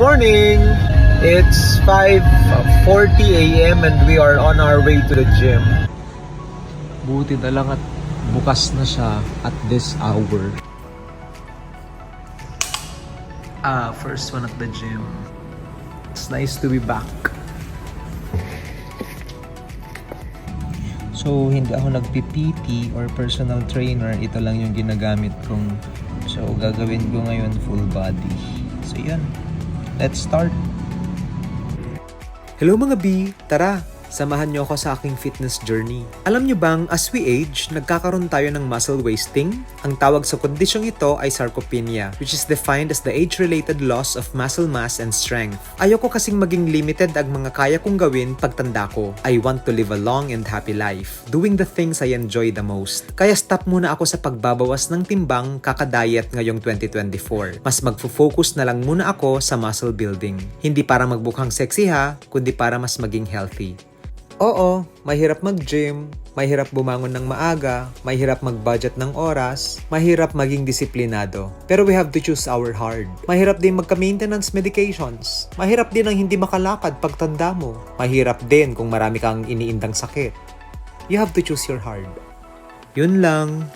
morning! It's 5.40 a.m. and we are on our way to the gym. Buti na lang at bukas na siya at this hour. Ah, first one at the gym. It's nice to be back. So, hindi ako nagpi-PT or personal trainer. Ito lang yung ginagamit kong. So, gagawin ko ngayon full body. So, yun. Let's start. Hello mga B! Tara! Samahan niyo ako sa aking fitness journey. Alam niyo bang, as we age, nagkakaroon tayo ng muscle wasting? Ang tawag sa kondisyong ito ay sarcopenia, which is defined as the age-related loss of muscle mass and strength. Ayoko kasing maging limited ang mga kaya kong gawin pagtanda ko. I want to live a long and happy life, doing the things I enjoy the most. Kaya stop muna ako sa pagbabawas ng timbang kakadiet ngayong 2024. Mas magfo-focus na lang muna ako sa muscle building. Hindi para magbukhang sexy ha, kundi para mas maging healthy. Oo, mahirap mag-gym, mahirap bumangon ng maaga, mahirap mag-budget ng oras, mahirap maging disiplinado. Pero we have to choose our hard. Mahirap din magka-maintenance medications. Mahirap din ang hindi makalakad pagtanda mo. Mahirap din kung marami kang iniindang sakit. You have to choose your hard. Yun lang.